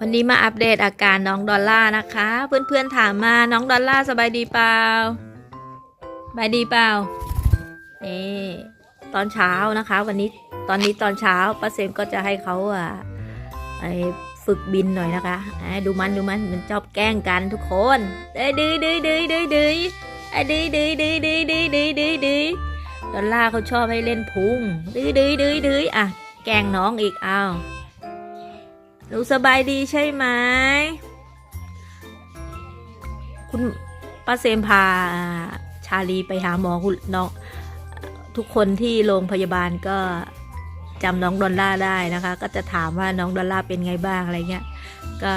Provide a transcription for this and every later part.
วันนี้มาอัปเดตอาการน้องดอลล่านะคะ เพื่อนๆถามมาน้องดอลล่าสบายดีเปล่าสบายดีเปล่านี่ตอนเช้านะคะ วันนี้ตอนนี้ตอนเช้าป้าเซมก็จะให้เขาอะไปฝึกบินหน่อยนะคะดูมันดูมันมันชอบแกล้งกันทุกคนเอ้ยดื้อดื้อดื้อดื้อดื้อไอ้ดื้อดื้อดื้อดื้อดื้อดื้อดื้อดื้อดอลล่าเขาชอบให้เล่นพุงดื้อดื้อดื้อดื้ออะแกล้งน้องอีกอ้าว หนูสบายดีใช่ไหม คุณป้าเซมพาชาลีไปหาหมอคุณน้องทุกคนที่โรงพยาบาลก็จำน้องดอลล่าได้นะคะ ก็จะถามว่าน้องดอลล่าเป็นไงบ้างอะไรเงี้ย ก็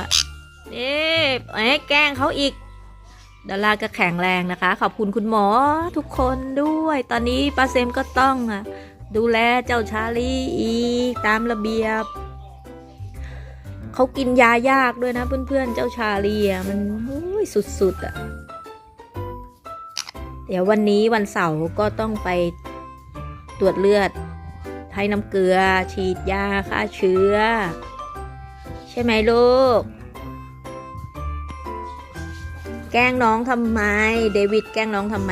เอ๊ะเอ๊ะแกล้งเขาอีกดอลล่าก็แข็งแรงนะคะ ขอบคุณคุณหมอทุกคนด้วย ตอนนี้ป้าเซมก็ต้องอะดูแลเจ้าชาลีอีกตามระเบียบ เขากินยายากด้วยนะเพื่อนๆเจ้าชาลีอะมันโอ้ยสุดๆอะ เดี๋ยววันนี้วันเสาร์ก็ต้องไปตรวจเลือดให้น้ำเกลือ ฉีดยาฆ่าเชื้อ ใช่ไหมลูก แกล้งน้องทำไม เดวิดแกล้งน้องทำไม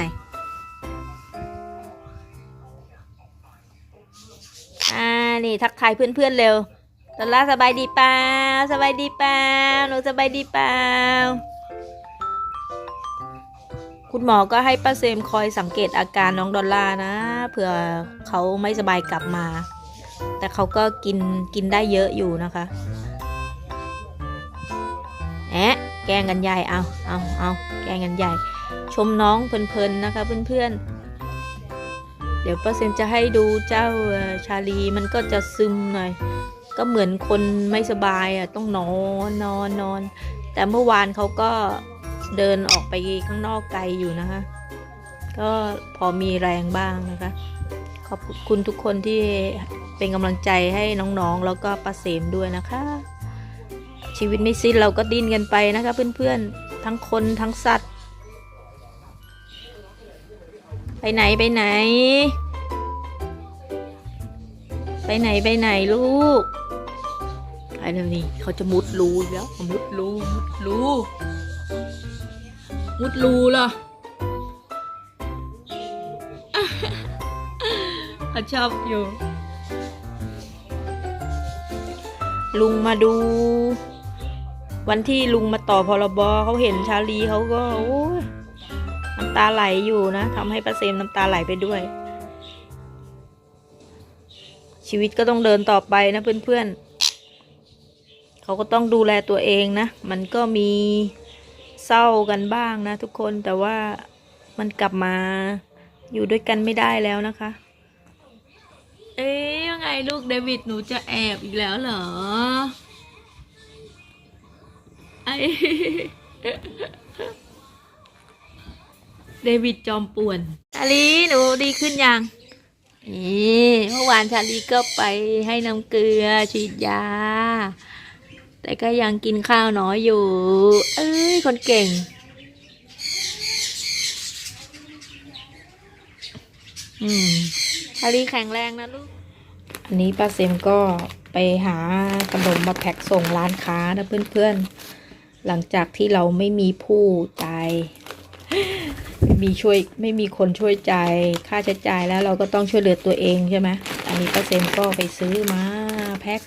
อ่านี่ทักทายเพื่อนๆเร็ว ดอลล่าสบายดีเปล่าสบายดีเปล่าหนูสบายดีเปล่าคุณหมอก็ให้ป้าเซมคอยสังเกตอาการน้องดอลล่านะเผื่อเขาไม่สบายกลับมา แต่เขาก็กินกินได้เยอะอยู่นะคะแอะแกงกันใหญ่เอาเอาเอาแกงกันใหญ่ ชมน้องเพลินๆนะคะเพื่อนๆเดี๋ยวป้าเซมจะให้ดูเจ้าชาลีมันก็จะซึมหน่อย ก็เหมือนคนไม่สบายอะต้องนอนนอนนอน แต่เมื่อวานเขาก็เดินออกไปข้างนอกไกลอยู่นะคะ ก็พอมีแรงบ้างนะคะ ขอบคุณทุกคนที่เป็นกำลังใจให้น้องๆ แล้วก็ป้าเสมด้วยนะคะ ชีวิตไม่สิ้นเราก็ดิ้นกันไปนะคะ เพื่อนๆ ทั้งคนทั้งสัตว์ ไปไหนไปไหน ไปไหนไปไหนลูก อ้เดี๋ยวนี้เขาจะมุดรูแล้ว มุดรูมุดรูมุดรูเหรอเขาชอบอยู่ ลุงมาดู วันที่ลุงมาต่อพรบเขาเห็นชาลีเขาก็โอ้น้ำตาไหลอยู่นะทำให้ป้าเซมน้ำตาไหลไปด้วย ชีวิตก็ต้องเดินต่อไปนะเพื่อนๆ เขาก็ต้องดูแลตัวเองนะ มันก็มีเศร้ากันบ้างนะทุกคนแต่ว่ามันกลับมาอยู่ด้วยกันไม่ได้แล้วนะคะ เอ๊ยยังไงลูกเดวิดหนูจะแอบอีกแล้วเหรอไอเดวิดจอมป่วน ชาลีหนูดีขึ้นยังนี่เมื่อวานชาลีก็ไปให้น้ำเกลือฉีดยา แต่ก็ยังกินข้าวน้อยอยู่ เอ้ย คนเก่ง อืมชาลีแข็งแรงนะลูก อันนี้ป้าเซมก็ไปหาขนมมาแพ็คส่งร้านค้านะเพื่อนๆ หลังจากที่เราไม่มีผู้จ่ายไม่มีช่วยไม่มีคนช่วยจ่ายค่าใช้จ่ายแล้วเราก็ต้องช่วยเหลือตัวเองใช่ไหมอันนี้ป้าเซมก็ไปซื้อมาแพ็ค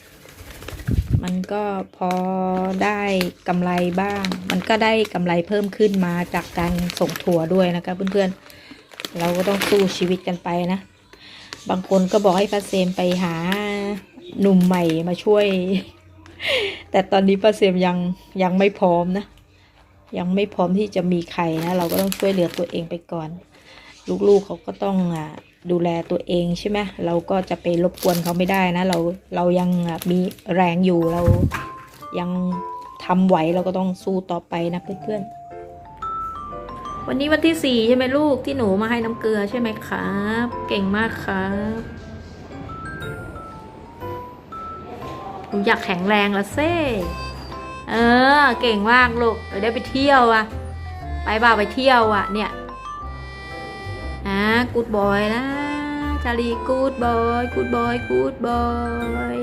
มันก็พอได้กำไรบ้าง มันก็ได้กำไรเพิ่มขึ้นมาจากการส่งถั่วด้วยนะคะเพื่อนๆ เราก็ต้องสู้ชีวิตกันไปนะ บางคนก็บอกให้ป้าเซมไปหาหนุ่มใหม่มาช่วย แต่ตอนนี้ป้าเซมยังยังไม่พร้อมนะ ยังไม่พร้อมที่จะมีใครนะ เราก็ต้องช่วยเหลือตัวเองไปก่อน ลูกๆเขาก็ต้องอะ ดูแลตัวเองใช่ไหมเราก็จะไปรบกวนเขาไม่ได้นะ เราเรายังมีแรงอยู่เรายังทำไหวเราก็ต้องสู้ต่อไปนะเพื่อนๆ วันนี้วันที่สี่ใช่ไหมลูกที่หนูมาให้น้ำเกลือใช่ไหมครับ เก่งมากครับหนูอยากแข็งแรงละเซ่เออ เก่งมากลูกเดี๋ยวได้ไปเที่ยวอะไปบ่าไปเที่ยวอะเนี่ย อะกูดบอยนะชาลีกูดบอยกูดบอยกูดบอย